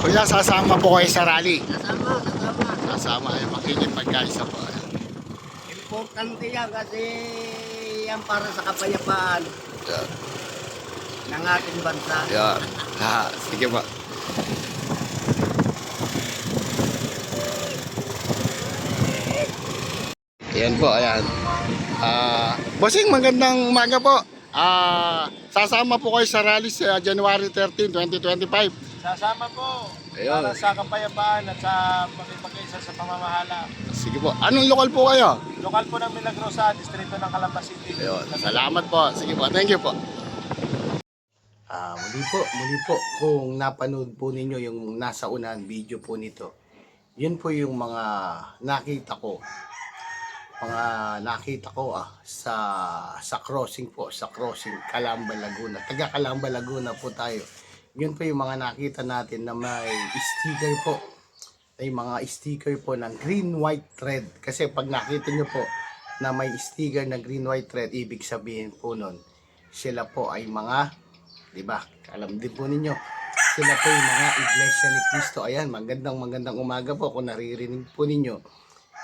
Kuya, sasama po kayo sa rally. Kasama, kasama. Sasama, ay makikipagkaisa po. Importante yan kasi yan para sa kapayapaan Yan. ng ating bansa. Yan. Ha, sige po. Ayan po, ayan. Ah, bossing, magandang umaga po. Ah, sasama po kayo sa rally sa January 13, 2025. Sasama po Ayun. para sa kapayapaan at sa pagkipagkaisa sa pamamahala. Sige po. Anong lokal po kayo? Lokal po ng Milagrosa, distrito ng Calamba City. Ayun. Salamat po. Sige po. Thank you po. Ah, muli po, muli po kung napanood po ninyo yung nasa unahan video po nito. Yun po yung mga nakita ko. Mga nakita ko ah, sa sa crossing po, sa crossing Calamba Laguna. Taga Calamba Laguna po tayo. Yun po yung mga nakita natin na may sticker po. May mga sticker po ng green, white, red. Kasi pag nakita nyo po na may sticker na green, white, red, ibig sabihin po nun, sila po ay mga, di ba? Alam din po ninyo, sila po yung mga iglesia ni Cristo. Ayan, magandang magandang umaga po kung naririnig po ninyo.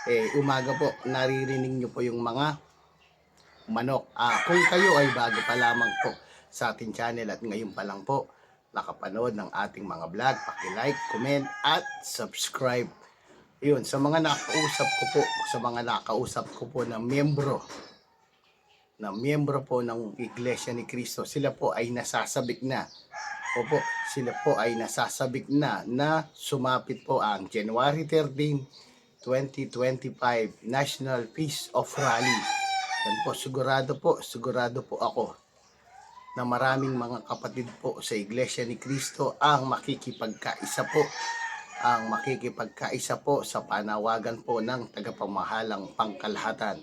Eh, umaga po, naririnig nyo po yung mga manok. Ah, kung kayo ay bago pa lamang po sa ating channel at ngayon pa lang po nakapanood ng ating mga vlog, paki-like, comment at subscribe. Yun, sa mga nakausap ko po, sa mga nakausap ko po na miyembro na miyembro po ng Iglesia ni Cristo, sila po ay nasasabik na. Opo, sila po ay nasasabik na na sumapit po ang January 13, 2025 National Peace of Rally. Yan po, sigurado po, sigurado po ako na maraming mga kapatid po sa Iglesia ni Cristo ang makikipagkaisa po ang makikipagkaisa po sa panawagan po ng tagapamahalang pangkalahatan.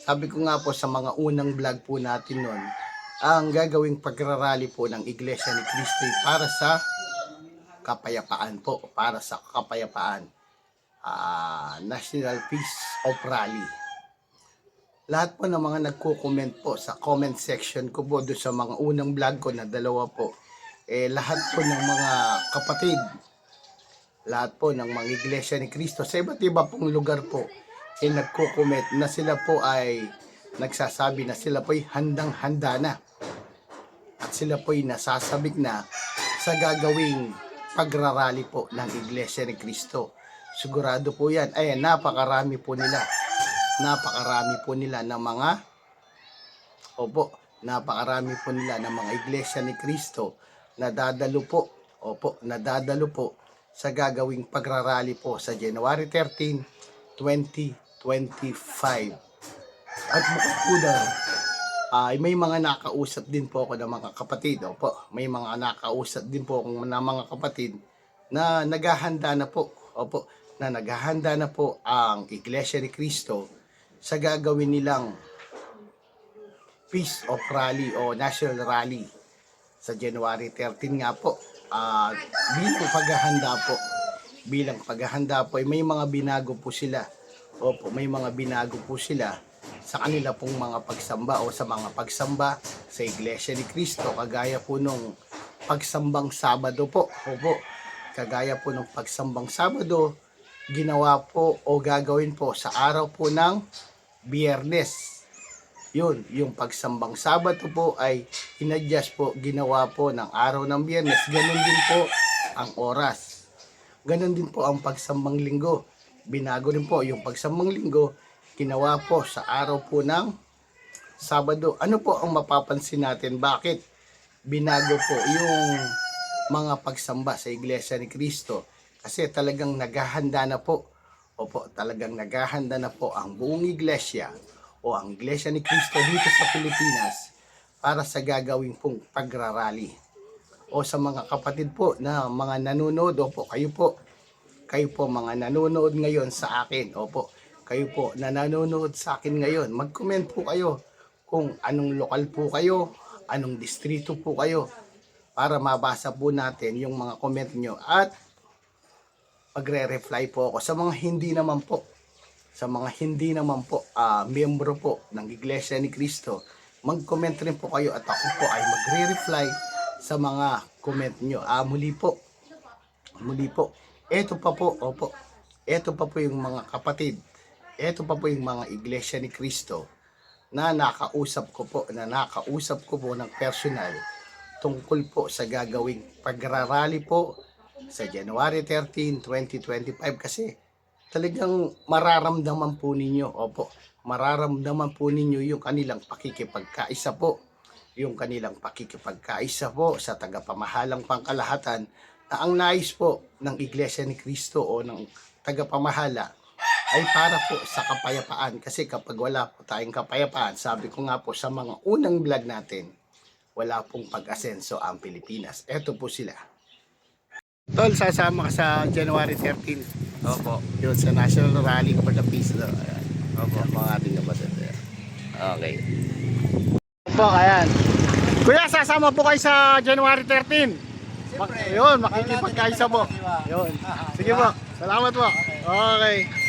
Sabi ko nga po sa mga unang vlog po natin noon, ang gagawing pagrarally po ng Iglesia ni Cristo ay para sa kapayapaan po, para sa kapayapaan. Ah, National Peace of Rally lahat po ng mga nagko-comment po sa comment section ko po doon sa mga unang vlog ko na dalawa po, eh lahat po ng mga kapatid, lahat po ng mga iglesia ni Cristo sa iba't iba pong lugar po, eh nagko-comment na sila po ay nagsasabi na sila po ay handang-handa na. At sila po ay nasasabik na sa gagawing pagrarally po ng iglesia ni Cristo. Sigurado po yan. Ay, napakarami po nila napakarami po nila ng mga opo, napakarami po nila ng mga iglesia ni Kristo na dadalo po, opo, nadadalo po sa gagawing pagrarally po sa January 13, 2025. At bukod po daw, ay may mga nakausap din po ako ng mga kapatid, opo, may mga nakausap din po akong na mga kapatid na naghahanda na po, opo, na naghahanda na po ang Iglesia ni Cristo sa gagawin nilang Peace of Rally o National Rally sa January 13 nga po. Ah, bilang paghahanda po, bilang paghahanda po, ay may mga binago po sila. Opo, may mga binago po sila sa kanila pong mga pagsamba o sa mga pagsamba sa Iglesia ni Cristo kagaya po nung pagsambang Sabado po. Opo, kagaya po nung pagsambang Sabado, ginawa po o gagawin po sa araw po ng Biyernes. Yun, yung pagsambang Sabado po ay inadjust po, ginawa po ng araw ng Biyernes. Ganon din po ang oras. Ganon din po ang pagsambang linggo. Binago din po yung pagsambang linggo, ginawa po sa araw po ng Sabado. Ano po ang mapapansin natin? Bakit binago po yung mga pagsamba sa Iglesia ni Cristo? Kasi talagang naghahanda na po. Opo, talagang naghahanda na po ang buong iglesia o ang iglesia ni Cristo dito sa Pilipinas para sa gagawing pong pagrarally. O sa mga kapatid po na mga nanonood, opo, kayo po, kayo po mga nanonood ngayon sa akin, opo, kayo po na nanonood sa akin ngayon, mag-comment po kayo kung anong lokal po kayo, anong distrito po kayo, para mabasa po natin yung mga comment nyo. At magre-reply po ako. Sa mga hindi naman po sa mga hindi naman po ah, miyembro po ng Iglesia ni Cristo mag-comment rin po kayo at ako po ay magre-reply sa mga comment nyo. Ah, muli po. Muli po, eto pa po, opo, eto pa po yung mga kapatid, eto pa po yung mga iglesia ni Kristo na nakausap ko po, na nakausap ko po ng personal tungkol po sa gagawing pagrarally po sa January 13, 2025 kasi talagang mararamdaman po ninyo, opo, mararamdaman po ninyo yung kanilang pakikipagkaisa po, yung kanilang pakikipagkaisa po sa tagapamahalang pangkalahatan na ang nais po ng Iglesia ni Cristo o ng tagapamahala ay para po sa kapayapaan. Kasi kapag wala po tayong kapayapaan, sabi ko nga po sa mga unang vlog natin, wala pong pag-asenso ang Pilipinas. Eto po sila. Tol, sasama ka sa January 13. Opo. Yun, sa National Rally for the Peace. No? Ayan. Opo. Yan, mga ating kapatid. Ayan. Okay. Po, ayan. Kuya, sasama po kayo sa January 13. Mag, yun, makikipagkaisa po. Yun. Sige po. Salamat po. Okay. Ah,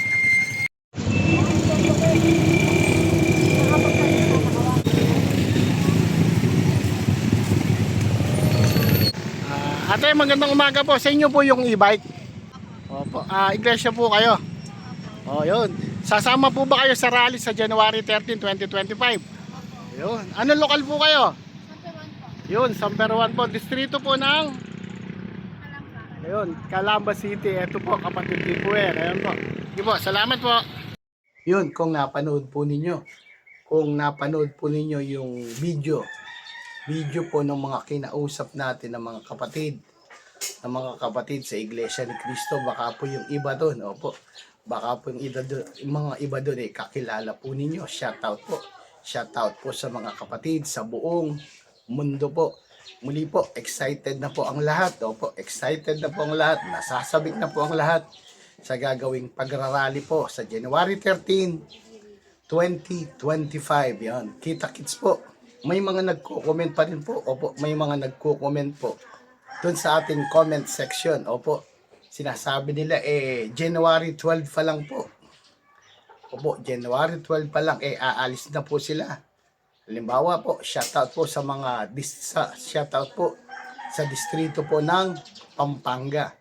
ate, magandang umaga po. Sa inyo po yung e-bike. Opo. Ah, iglesia po kayo. Oh, yun. Sasama po ba kayo sa rally sa January 13, 2025? Yun. Ano lokal po kayo? Yun, Samperuan po. Distrito po ng Ayun, Calamba City. Ito po, kapatid ni Puer. Ayun po. Sige po, salamat po. Yun, kung napanood po ninyo. Kung napanood po ninyo yung video. Video po ng mga kinausap natin ng mga kapatid. Ng mga kapatid sa Iglesia ni Cristo. Baka po yung iba doon. Opo. Baka po yung, iba doon, mga iba doon eh, kakilala po ninyo. Shout out po. Shout out po sa mga kapatid sa buong mundo po. Muli po, excited na po ang lahat. Opo, excited na po ang lahat. Nasasabik na po ang lahat sa gagawing pagrarally po sa January 13, 2025. Yan. Kita kits po. May mga nagko-comment pa rin po. Opo, may mga nagko-comment po. Doon sa ating comment section. Opo, sinasabi nila eh January 12 pa lang po. Opo, January 12 pa lang eh aalis na po sila. Halimbawa po, shoutout po sa mga sa, shoutout po sa distrito po ng Pampanga.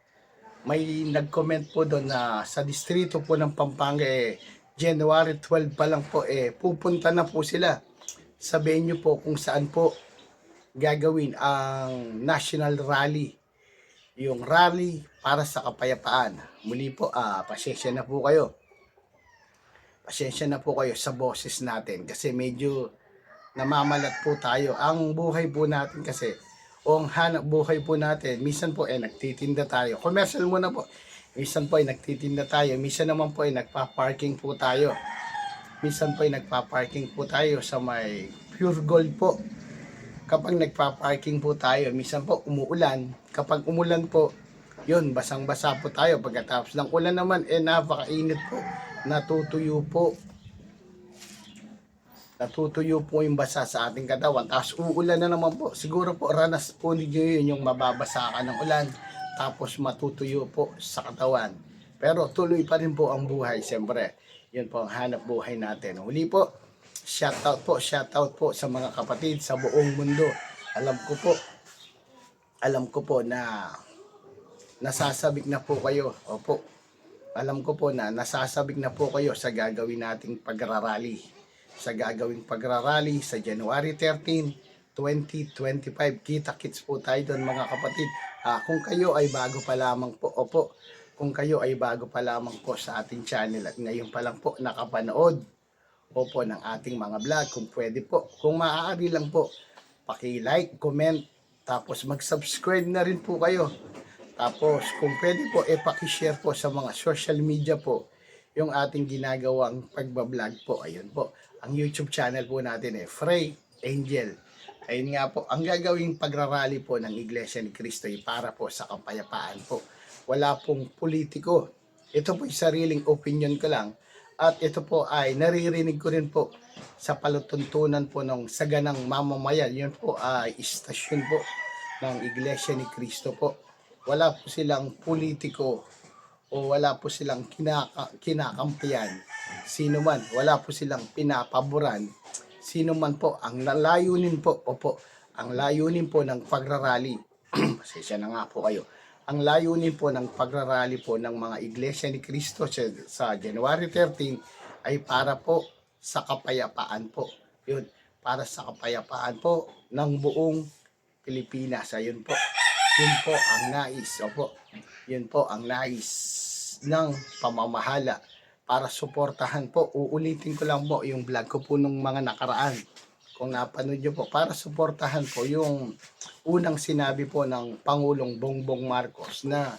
May nag-comment po doon na sa distrito po ng Pampanga eh January 12 pa lang po eh pupunta na po sila. Sabihin niyo po kung saan po gagawin ang national rally. Yung rally para sa kapayapaan. Muli po, ah, pasensya na po kayo. Pasensya na po kayo sa boses natin kasi medyo namamalat po tayo. Ang buhay po natin kasi, o ang hanap buhay po natin, minsan po ay nagtitinda tayo. Commercial muna po. Minsan po ay nagtitinda tayo. Minsan naman po ay nagpa-parking po tayo. Minsan po ay nagpa-parking po tayo sa may pure gold po. Kapag nagpa-parking po tayo, minsan po umuulan. Kapag umulan po, yun, basang-basa po tayo. Pagkatapos ng ulan naman, eh napakainit po. Natutuyo po natutuyo po yung basa sa ating katawan. Tapos uulan na naman po. Siguro po ranas po ninyo yun yung mababasa ka ng ulan. Tapos matutuyo po sa katawan. Pero tuloy pa rin po ang buhay. Siyempre, yun po ang hanap buhay natin. Huli po, shoutout po, shoutout po sa mga kapatid sa buong mundo. Alam ko po, alam ko po na nasasabik na po kayo. Opo. Alam ko po na nasasabik na po kayo sa gagawin nating pagrarally sa gagawing pagrarally sa January 13, 2025. Kita-kits po tayo doon mga kapatid. Ah, kung kayo ay bago pa lamang po, opo, kung kayo ay bago pa lamang po sa ating channel at ngayon pa lang po nakapanood opo ng ating mga vlog, kung pwede po, kung maaari lang po, paki-like, comment, tapos mag-subscribe na rin po kayo. Tapos kung pwede po, e paki-share po sa mga social media po yung ating ginagawang pagbablog po. Ayun po. Ang YouTube channel po natin eh, Frey Angel. Ayun nga po, ang gagawing pagrarally po ng Iglesia ni Cristo ay para po sa kapayapaan po. Wala pong politiko. Ito po yung sariling opinion ko lang. At ito po ay naririnig ko rin po sa palutuntunan po ng saganang mamamayan. Yun po ay istasyon po ng Iglesia ni Cristo po. Wala po silang politiko o wala po silang kinaka, kinakampiyan. Sino man, wala po silang pinapaboran. Sino man po, ang layunin po, opo, ang layunin po ng pagrarally, pasensya na nga po kayo, ang layunin po ng pagrarally po ng mga Iglesia ni Cristo sa, January 13 ay para po sa kapayapaan po. Yun, para sa kapayapaan po ng buong Pilipinas. Ayun po. Yun po ang nais. Opo. Yun po ang nais ng pamamahala para suportahan po. Uulitin ko lang po yung vlog ko po nung mga nakaraan. Kung napanood nyo po, para suportahan po yung unang sinabi po ng Pangulong Bongbong Marcos na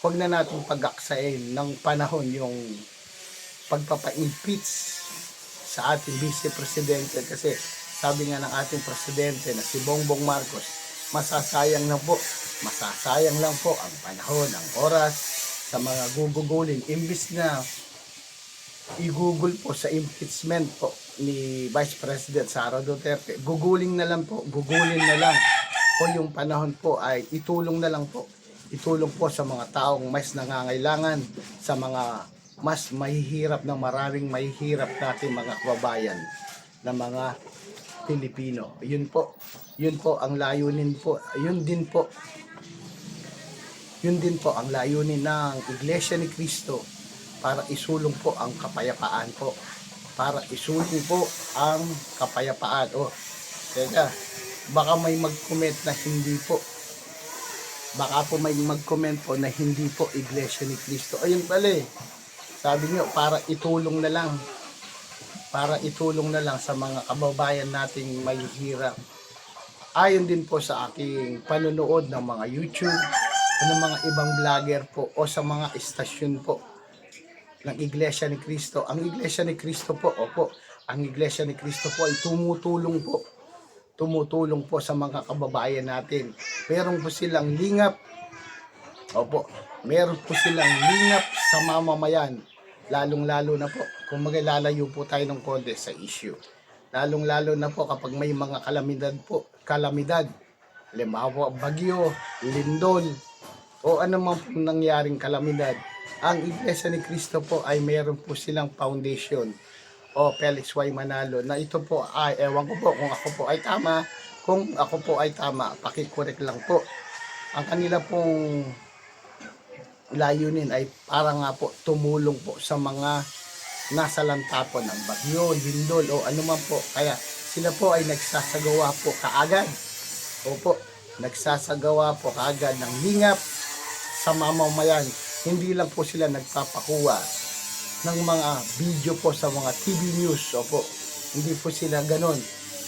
huwag na natin pag-aksayin ng panahon yung pagpapa-impeach sa ating Vice Presidente kasi sabi nga ng ating Presidente na si Bongbong Marcos, masasayang lang po, masasayang lang po ang panahon, ang oras sa mga gugugulin. Imbis na i-google po sa impeachment po ni Vice President Sara Duterte, guguling na lang po, gugulin na lang po yung panahon po ay itulong na lang po. Itulong po sa mga taong mas nangangailangan, sa mga mas mahihirap na maraming mahihirap natin mga kababayan na mga Pilipino. Yun po. Yun po ang layunin po. Yun din po. Yun din po ang layunin ng Iglesia ni Cristo para isulong po ang kapayapaan po. Para isulong po ang kapayapaan. Oh, teka, baka may mag-comment na hindi po. Baka po may mag-comment po na hindi po Iglesia ni Cristo. Ayun pala eh. Sabi niyo, para itulong na lang. Para itulong na lang sa mga kababayan nating may hirap. Ayon din po sa aking panonood ng mga YouTube, o ng mga ibang vlogger po, o sa mga istasyon po ng Iglesia ni Cristo. Ang Iglesia ni Cristo po, opo, ang Iglesia ni Cristo po ay tumutulong po. Tumutulong po sa mga kababayan natin. Meron po silang lingap. Opo, meron po silang lingap sa mamamayan. Lalong-lalo na po, kung maglalayo po tayo ng konti sa issue. Lalong-lalo na po kapag may mga kalamidad po, kalamidad. Halimbawa, bagyo, lindol, o ano man po nangyaring kalamidad. Ang Iglesia ni Cristo po ay meron po silang foundation o Felix Y. Manalo na ito po ay, ewan ko po kung ako po ay tama, kung ako po ay tama, pakikorek lang po. Ang kanila pong layunin ay para nga po tumulong po sa mga nasa lantapon ng bagyo, lindol o anuman po. Kaya sila po ay nagsasagawa po kaagad. Opo, nagsasagawa po kaagad ng lingap sa mamamayan. Hindi lang po sila nagpapakuha ng mga video po sa mga TV news. Opo, hindi po sila ganon.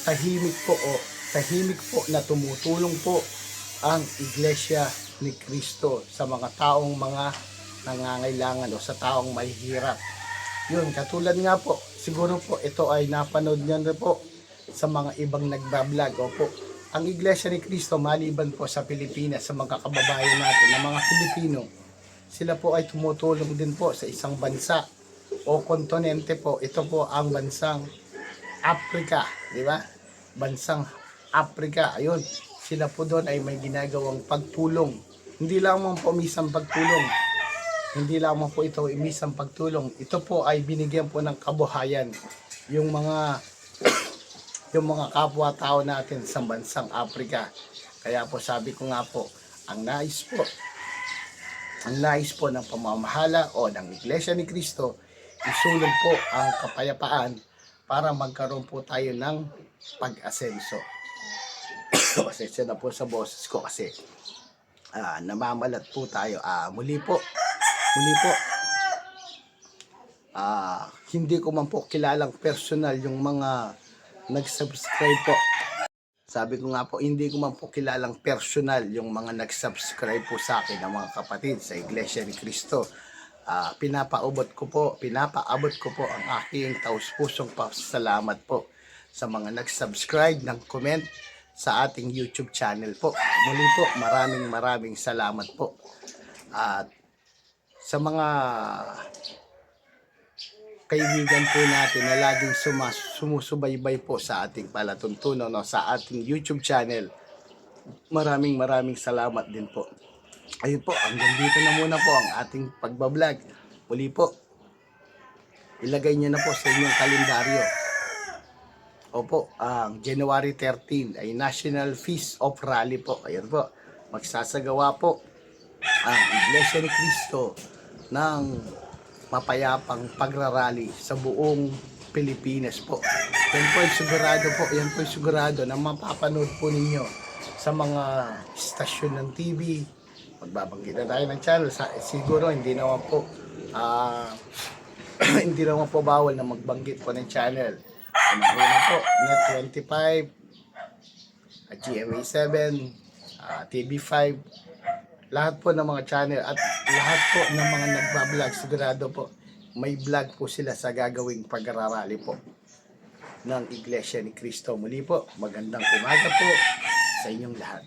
Tahimik po o tahimik po na tumutulong po ang Iglesia ni Kristo sa mga taong mga nangangailangan o sa taong mahihirap. Yun, katulad nga po, siguro po ito ay napanood niyo na po sa mga ibang nagbablog. Opo, ang Iglesia ni Kristo maliban po sa Pilipinas, sa mga kababayan natin, na mga Pilipino, sila po ay tumutulong din po sa isang bansa o kontinente po. Ito po ang bansang Africa, di ba? Bansang Africa, ayun. Sila po doon ay may ginagawang pagtulong. Hindi lamang po misang pagtulong. Hindi lamang po ito misang pagtulong. Ito po ay binigyan po ng kabuhayan. Yung mga yung mga kapwa-tao natin sa bansang Africa. Kaya po sabi ko nga po, ang nais po, ang nais po ng pamamahala o ng Iglesia ni Cristo, isulong po ang kapayapaan para magkaroon po tayo ng pag-asenso. Pasensya na po sa boses ko kasi ah, namamalat po tayo. Ah, muli po, muli po, ah, hindi ko man po kilalang personal yung mga nag-subscribe po. Sabi ko nga po, hindi ko man po kilalang personal yung mga nag-subscribe po sa akin ng mga kapatid sa Iglesia ni Cristo. Ah, pinapaabot ko po, pinapaabot ko po ang aking taus-pusong pasalamat po sa mga nag-subscribe, ng comment sa ating YouTube channel po. Muli po, maraming maraming salamat po. At sa mga kaibigan po natin na laging sumas, sumusubaybay po sa ating palatuntunan no, sa ating YouTube channel. Maraming maraming salamat din po. Ayun po, hanggang dito na muna po ang ating pagbablog. Muli po, ilagay nyo na po sa inyong kalendaryo. Opo, ang January 13 ay National Feast of Rally po. Ayun po, magsasagawa po ang Iglesia ni Cristo ng mapayapang pagrarally sa buong Pilipinas po. Yan po ay sigurado po, yan po sigurado na mapapanood po ninyo sa mga istasyon ng TV. Magbabanggit na tayo ng channel. Sa, siguro hindi naman po ah hindi naman po bawal na magbanggit po ng channel. Ano una po, Net 25, at GMA7, ah, TV5, lahat po ng mga channel at lahat po ng mga nagbablog, sigurado po, may vlog po sila sa gagawing pagrarally po ng Iglesia ni Cristo. Muli po, magandang umaga po sa inyong lahat.